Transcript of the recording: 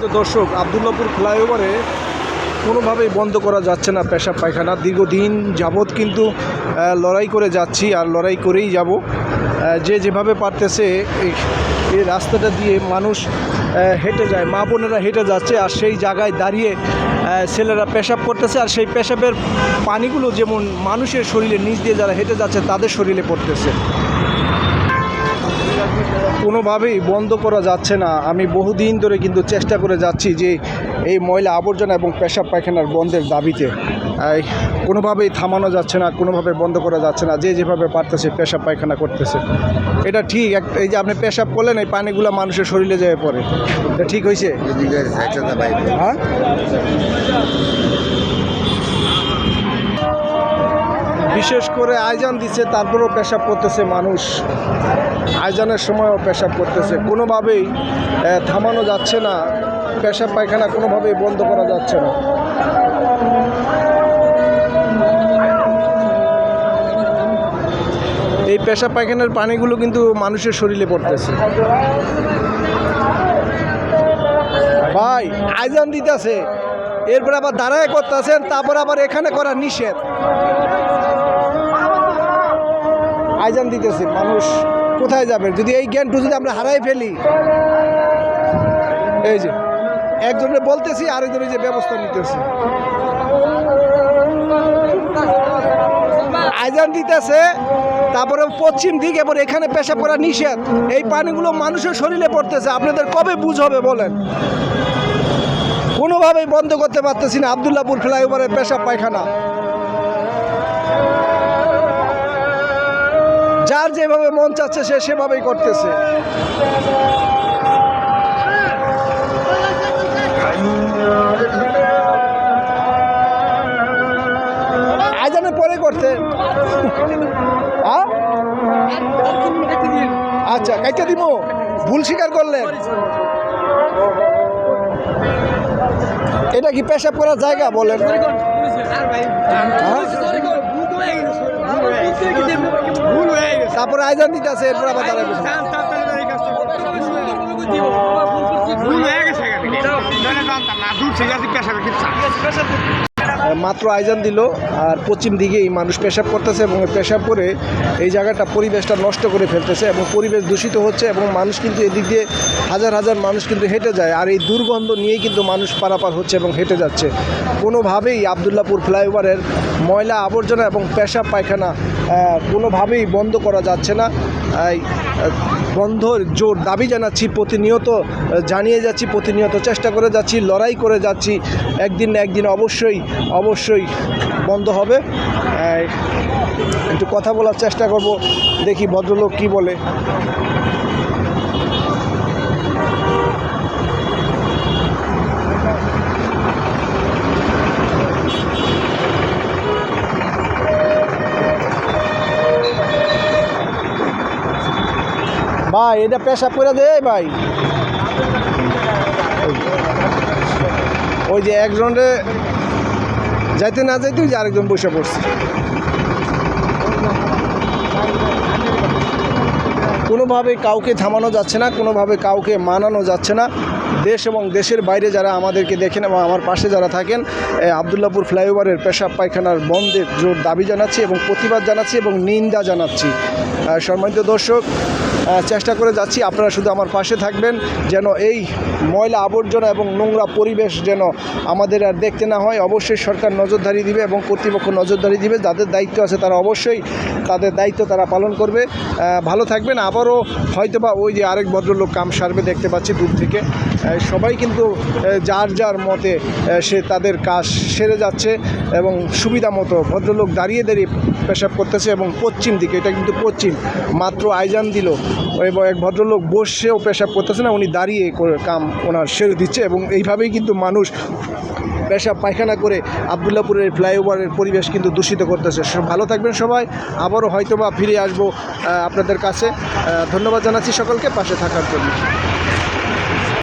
দর্শক, আবদুল্লাপুর ফ্লাইওভারে কোনোভাবেই বন্ধ করা যাচ্ছে না পেশাব পায়খানা। দীর্ঘদিন যাবৎ কিন্তু লড়াই করে যাচ্ছি আর লড়াই করেই যাব। যে যেভাবে পারতেছে, এই রাস্তাটা দিয়ে মানুষ হেঁটে যায়, মা বোনেরা হেঁটে যাচ্ছে আর সেই জায়গায় দাঁড়িয়ে ছেলেরা পেশাব করতেছে আর সেই পেশাবের পানিগুলো যেমন মানুষের শরীরে নিচ দিয়ে যারা হেঁটে যাচ্ছে, তাদের শরীরে পড়তেছে। কোনোভাবেই বন্ধ করা যাচ্ছে না। আমি বহুদিন ধরে কিন্তু চেষ্টা করে যাচ্ছি যে এই ময়লা আবর্জনা এবং পেশাব পায়খানার বন্ধের দাবিতে। কোনোভাবেই থামানো যাচ্ছে না কোনোভাবে বন্ধ করা যাচ্ছে না যে যেভাবে পারতেছে পেশাব পায়খানা করতেছে। এটা ঠিক এক এই যে আপনি পেশাব করলেন এই পানিগুলো মানুষের শরীরে যেয়ে পড়ে। এটা ঠিক হয়েছে হ্যাঁ? বিশেষ করে আইজান দিচ্ছে তারপরেও পেশাব করতেছে মানুষ। আইজানের সময়ও পেশাব করতেছে। কোনোভাবেই থামানো যাচ্ছে না। পেশাব পায়খানা কোনোভাবেই বন্ধ করা যাচ্ছে না। এই পেশাব পায়খানার পানিগুলো কিন্তু মানুষের শরীরে পড়তেছে। ভাই আইজান দিতেছে। এরপর আবার দাঁড়ায় করতেছেন, তারপর আবার এখানে করা নিষেধ। আইজান দিতেছে, মানুষ কোথায় যাবে? যদি এই জ্ঞানটু যদি আমরা হারাই ফেলি। এই যে একজনে বলতেছি, আরেকজনে যে ব্যবস্থা নিতেছি। আইজান দিতেছে, তারপরে পশ্চিম দিক এবার এখানে পেশাব করা নিষেধ। এই পানিগুলো মানুষের শরীরে পড়তেছে, আপনাদের কবে বুঝ হবে বলেন? কোনোভাবেই বন্ধ করতে পারতেছি না, আবদুল্লাপুর ফ্লাইওভারের পেশাব পায়খানা। যার যেভাবে মন চাচ্ছে সে সেভাবেই করতেছে। আজানের পরে করতে? আচ্ছা কাইটা দিব ভুল স্বীকার করলেন। এটা কি পেশাব করার জায়গা বলেন? তারপরে আয়োজন দিতে আছে এরপর আবার দাঁড়াবে মাত্র আইজান দিল আর পশ্চিম দিকেই মানুষ পেশাব করতেছে এবং পেশাব করে এই জায়গাটা পরিবেশটা নষ্ট করে ফেলতেছে এবং পরিবেশ দূষিত হচ্ছে এবং মানুষ কিন্তু এদিক দিয়ে হাজার হাজার মানুষ কিন্তু হেঁটে যায় আর এই দুর্গন্ধ নিয়েই কিন্তু মানুষ পারাপার হচ্ছে এবং হেঁটে যাচ্ছে। কোনোভাবেই আবদুল্লাপুর ফ্লাইওভারের ময়লা আবর্জনা এবং পেশাব পায়খানা কোনোভাবেই বন্ধ করা যাচ্ছে না। বন্ধর জোর দাবি জানাচ্ছি, প্রতিনিয়ত জানিয়ে যাচ্ছি, প্রতিনিয়ত চেষ্টা করে যাচ্ছি, লড়াই করে যাচ্ছি। একদিন না একদিন অবশ্যই অবশ্যই বন্ধ হবে। একটু কথা বলার চেষ্টা করব, দেখি ভদ্রলোক কি বলে। ভাই, এটা পেশাব করে দে ভাই। ওই যে একজনে যাইতে না যাইতে যে আরেকজন বসে পড়ছে। কোনোভাবে কাউকে থামানো যাচ্ছে না, কোনোভাবে কাউকে মানানো যাচ্ছে না। দেশ এবং দেশের বাইরে যারা আমাদেরকে দেখেন এবং আমার পাশে যারা থাকেন আবদুল্লাপুর ফ্লাইওভারের পেশাব পায়খানার বন্ধের জোর দাবি জানাচ্ছি এবং প্রতিবাদ জানাচ্ছি এবং নিন্দা জানাচ্ছি। সম্মানিত দর্শক চেষ্টা করে যাচ্ছি। আপনারা শুধু আমার পাশে থাকবেন, যেন এই ময়লা আবর্জনা এবং নোংরা পরিবেশ যেন আমাদের আর দেখতে না হয়। অবশ্যই সরকার নজরদারি দিবে এবং কর্তৃপক্ষ নজরদারি দিবে। যাদের দায়িত্ব আছে তারা অবশ্যই তাদের দায়িত্ব তারা পালন করবে। ভালো থাকবেন। আবারও হয়তোবা ওই যে আরেক ভদ্রলোক কাম সারবে দেখতে পাচ্ছি দূর থেকে। সবাই কিন্তু যার যার মতে সে তাদের কাজ সেরে যাচ্ছে। এবং সুবিধা মতো ভদ্রলোক দাঁড়িয়ে দাঁড়িয়ে পেশাব করতেছে এবং পশ্চিম দিকে, এটা কিন্তু পশ্চিম, মাত্র আইজান দিল। এবং এক ভদ্রলোক বসেও পেশাব করতেছে না, উনি দাঁড়িয়ে কাম ওনার সেরে দিচ্ছে এবং এইভাবেই কিন্তু মানুষ পেশাব পায়খানা করে আবদুল্লাপুরের ফ্লাইওভারের পরিবেশ কিন্তু দূষিত করতেছে। ভালো থাকবেন সবাই, আবারও হয়তোবা ফিরে আসব আপনাদের কাছে। ধন্যবাদ জানাচ্ছি সকলকে, পাশে থাকার জন্য।